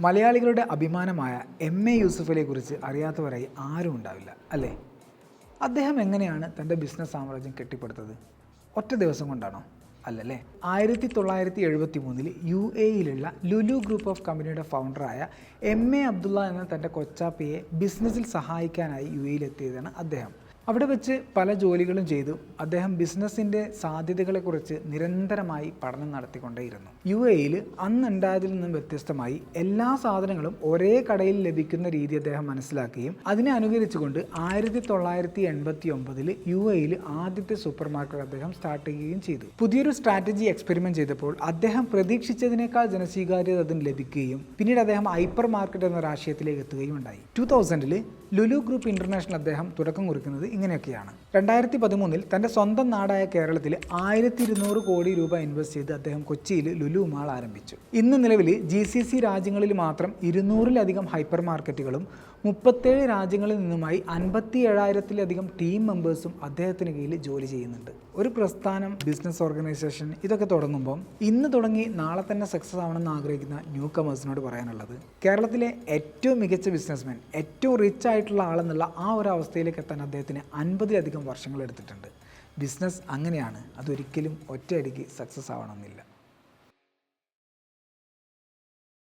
മലയാളികളുടെ അഭിമാനമായ M A യൂസഫലിയെ കുറിച്ച് അറിയാത്തവരായി ആരും ഉണ്ടാവില്ല അല്ലേ? അദ്ദേഹം എങ്ങനെയാണ് തന്റെ ബിസിനസ് സാമ്രാജ്യം കെട്ടിപ്പടുത്തത്? ഒറ്റ ദിവസം കൊണ്ടാണോ? അല്ലല്ലേ? ആയിരത്തി തൊള്ളായിരത്തി എഴുപത്തി മൂന്നിൽ യു എയിലുള്ള ലുലു ഗ്രൂപ്പ് ഓഫ് കമ്പനിയുടെ ഫൗണ്ടറായ എം എ അബ്ദുള്ള എന്ന തന്റെ കൊച്ചാപ്പയെ ബിസിനസ്സിൽ സഹായിക്കാനായി യു എയിലെത്തിയതാണ് അദ്ദേഹം. അവിടെ വെച്ച് പല ജോലികളും ചെയ്തു. അദ്ദേഹം ബിസിനസ്സിന്റെ സാധ്യതകളെക്കുറിച്ച് നിരന്തരമായി പഠനം നടത്തിക്കൊണ്ടേയിരുന്നു. യു എയിൽ അന്നുണ്ടായതിൽ നിന്നും വ്യത്യസ്തമായി എല്ലാ സാധനങ്ങളും ഒരേ കടയിൽ ലഭിക്കുന്ന രീതി അദ്ദേഹം മനസ്സിലാക്കുകയും അതിനെ അനുകരിച്ചുകൊണ്ട് ആയിരത്തി തൊള്ളായിരത്തി എൺപത്തി ഒമ്പതിൽ യു എയിൽ ആദ്യത്തെ സൂപ്പർ മാർക്കറ്റ് അദ്ദേഹം സ്റ്റാർട്ട് ചെയ്യുകയും ചെയ്തു. പുതിയൊരു സ്ട്രാറ്റജി എക്സ്പെരിമെന്റ് ചെയ്തപ്പോൾ അദ്ദേഹം പ്രതീക്ഷിച്ചതിനേക്കാൾ ജനസ്വീകാര്യത അതിന് ലഭിക്കുകയും പിന്നീട് അദ്ദേഹം ഹൈപ്പർ മാർക്കറ്റ് എന്ന രാഷ്ട്രീയത്തിലേക്ക് എത്തുകയും ഉണ്ടായി. ടു തൗസൻഡിൽ ലുലു ഗ്രൂപ്പ് ഇന്റർനാഷണൽ അദ്ദേഹം തുടക്കം കുറിക്കുന്നത് ഇങ്ങനെയൊക്കെയാണ്. രണ്ടായിരത്തി പതിമൂന്നിൽ തന്റെ സ്വന്തം നാടായ കേരളത്തിൽ ആയിരത്തി ഇരുന്നൂറ് കോടി രൂപ ഇൻവെസ്റ്റ് ചെയ്ത് അദ്ദേഹം കൊച്ചിയിൽ ലുലു മാൾ ആരംഭിച്ചു. ഇന്ന് നിലവിൽ ജി സി സി രാജ്യങ്ങളിൽ മാത്രം ഇരുന്നൂറിലധികം ഹൈപ്പർ മാർക്കറ്റുകളും മുപ്പത്തേഴ് രാജ്യങ്ങളിൽ നിന്നുമായി അൻപത്തി ഏഴായിരത്തിലധികം ടീം മെമ്പേഴ്സും അദ്ദേഹത്തിന് കീഴിൽ ജോലി ചെയ്യുന്നുണ്ട്. ഒരു പ്രസ്ഥാനം ബിസിനസ് ഓർഗനൈസേഷൻ ഇതൊക്കെ തുടങ്ങുമ്പം ഇന്ന് തുടങ്ങി നാളെ തന്നെ സക്സസ് ആവണമെന്ന് ആഗ്രഹിക്കുന്ന ന്യൂ കമേഴ്സിനോട് പറയാനുള്ളത് കേരളത്തിലെ ഏറ്റവും മികച്ച ബിസിനസ്മാൻ ഏറ്റവും റിച്ച് ആയിട്ടുള്ള ആളെന്നുള്ള ആ ഒരു അവസ്ഥയിലേക്ക് എത്താൻ അദ്ദേഹത്തിന് അൻപതിലധികം വർഷങ്ങൾ എടുത്തിട്ടുണ്ട്. ബിസിനസ് അങ്ങനെയാണ്. അതൊരിക്കലും ഒറ്റയടിക്ക് സക്സസ് ആവണമെന്നില്ല.